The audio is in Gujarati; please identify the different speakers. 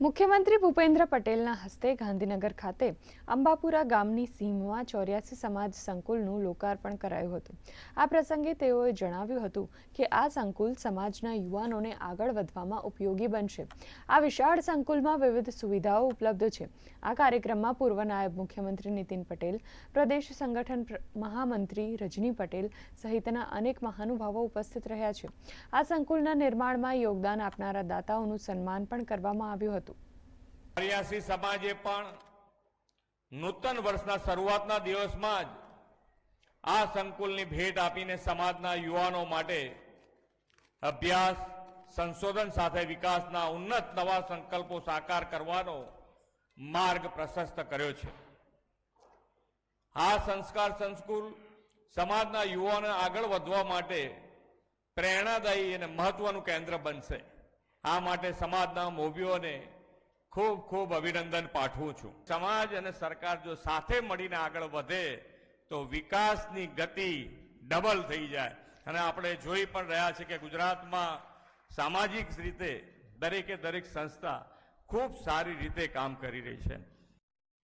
Speaker 1: મુખ્યમંત્રી ભૂપેન્દ્ર પટેલના હસ્તે ગાંધીનગર ખાતે અંબાપુરા ગામની સીમમાં ચોર્યાસી સમાજ સંકુલનું લોકાર્પણ કરાયું હતું. આ પ્રસંગે તેઓએ જણાવ્યું હતું કે આ સંકુલ સમાજના યુવાનોને આગળ વધવામાં ઉપયોગી બનશે. આ વિશાળ સંકુલમાં વિવિધ સુવિધાઓ ઉપલબ્ધ છે. આ કાર્યક્રમમાં પૂર્વ નાયબ મુખ્યમંત્રી નીતિન પટેલ, પ્રદેશ સંગઠન મહામંત્રી રજની પટેલ સહિતના અનેક મહાનુભાવો ઉપસ્થિત રહ્યા છે. આ સંકુલના નિર્માણમાં યોગદાન આપનારા દાતાઓનું સન્માન પણ કરવામાં આવ્યું હતું.
Speaker 2: ચોર્યાસી સમાજે પણ નૂતન વર્ષના શરૂઆતના દિવસમાં જ આ સંકુલની ભેટ આપીને સમાજના યુવાનો માટે અભ્યાસ, સંશોધન સાથે વિકાસના ઉન્નત નવા સંકલ્પો સાકાર કરવાનો માર્ગ પ્રશસ્ત કર્યો છે. આ સંસ્કાર સંસ્કુલ સમાજના યુવાનો આગળ વધવા માટે પ્રેરણાદાયી અને મહત્વનું કેન્દ્ર બનશે. આ માટે સમાજના મોભીઓને ખૂબ ખૂબ અભિનંદન પાઠવું છું. સમાજ અને સરકાર જો સાથે મળીને આગળ વધે, તો વિકાસની ગતિ ડબલ થઈ જાય. અને આપણે જોઈ પણ રહ્યા છીએ કે ગુજરાતમાં સામાજિક રીતે દરેકે દરેક સંસ્થા ખૂબ સારી રીતે કામ કરી રહી છે.